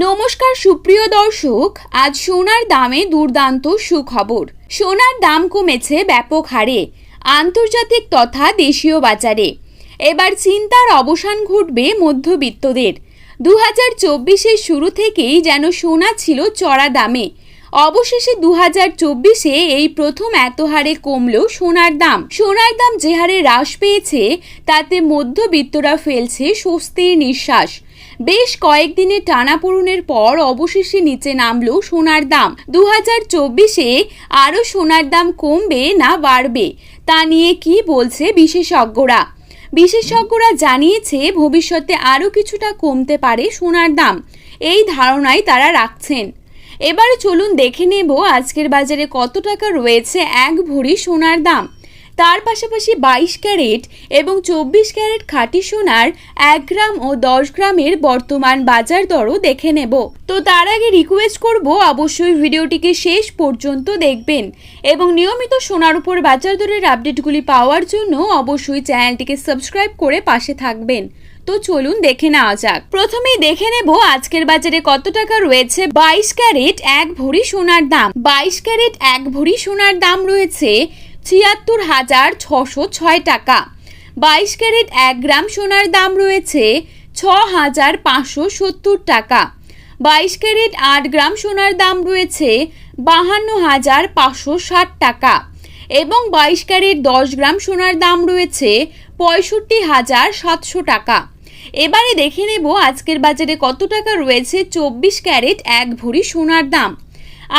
নমস্কার সুপ্রিয় দর্শক, আজ সোনার দামে দুর্দান্ত সুখবর। সোনার দাম কমেছে ব্যাপক হারে, আন্তর্জাতিক তথা দেশীয় বাজারে। এবার চিন্তার অবসান ঘটবে মধ্যবিত্তদের। দু হাজার শুরু থেকেই যেন সোনা ছিল চড়া দামে অবশেষে দু হাজার চব্বিশে এই প্রথম এত হারে কমল সোনার দাম। সোনার দাম যে হারে হ্রাস পেয়েছে, তাতে মধ্যবিত্তরা ফেলছে স্বস্তির নিঃশ্বাস। বেশ কয়েকদিনের টানাপোড়েনের পর অবশেষে নিচে নামলো সোনার দাম। দু হাজার চব্বিশে আরও সোনার দাম কমবে না বাড়বে, তা নিয়ে কি বলছে বিশেষজ্ঞরা? বিশেষজ্ঞরা জানিয়েছে, ভবিষ্যতে আরও কিছুটা কমতে পারে সোনার দাম। এই ধারণাই তারা রাখছেন। এবারে চলুন দেখে নেব আজকের বাজারে কত টাকা রয়েছে এক ভরি সোনার দাম। তার পাশাপাশি বাইশ ক্যারেট এবং চব্বিশ ক্যারেট খাঁটি সোনার এক গ্রাম ও দশ গ্রামের বর্তমান বাজার দরও দেখে নেব। তো তার আগে রিকোয়েস্ট করব, অবশ্যই ভিডিওটিকে শেষ পর্যন্ত দেখবেন এবং নিয়মিত সোনার উপর বাজার দরের আপডেটগুলি পাওয়ার জন্য অবশ্যই চ্যানেলটিকে সাবস্ক্রাইব করে পাশে থাকবেন। তো চলুন দেখে নেওয়া যাক। প্রথমেই দেখে নেব আজকের বাজারে কত টাকা রয়েছে। বাইশ ক্যারেট, এক ভরি সোনার দাম। বাইশ ক্যারেট, এক ভরি সোনার দাম রয়েছে ছিয়াত্তর হাজার ছশো ছয় টাকা। বাইশ ক্যারেট, এক গ্রাম সোনার দাম রয়েছে ছ হাজার পাঁচশো সত্তর টাকা। বাইশ ক্যারেট, আট গ্রাম সোনার দাম রয়েছে বাহান্ন হাজার পাঁচশো ষাট টাকা। এবং বাইশ ক্যারেট, দশ গ্রাম সোনার দাম রয়েছে পঁয়ষট্টি হাজার সাতশো টাকা। এবারে দেখে নেব আজকের বাজারে কত টাকা রয়েছে চব্বিশ ক্যারেট এক ভরি সোনার দাম।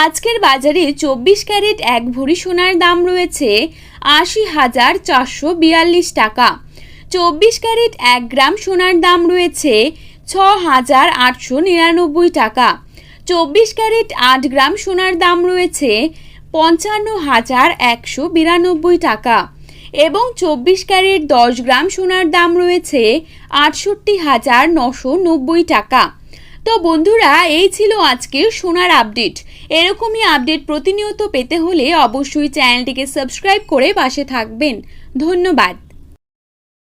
আজকের বাজারে চব্বিশ ক্যারেট এক ভরি সোনার দাম রয়েছে আশি হাজার চারশো বিয়াল্লিশ টাকা। চব্বিশ ক্যারেট এক গ্রাম সোনার দাম রয়েছে ছ হাজার আটশো নিরানব্বই টাকা। চব্বিশ ক্যারেট আট গ্রাম সোনার দাম রয়েছে পঞ্চান্ন হাজার একশো বিরানব্বই টাকা। এবং চব্বিশ ক্যারেট দশ গ্রাম সোনার দাম রয়েছে আটষট্টি হাজার নশো নব্বই টাকা। তো বন্ধুরা, এই ছিল আজকের সোনার আপডেট। এরকমই আপডেট প্রতিনিয়ত পেতে হলে অবশ্যই চ্যানেলটিকে সাবস্ক্রাইব করে পাশে থাকবেন। ধন্যবাদ।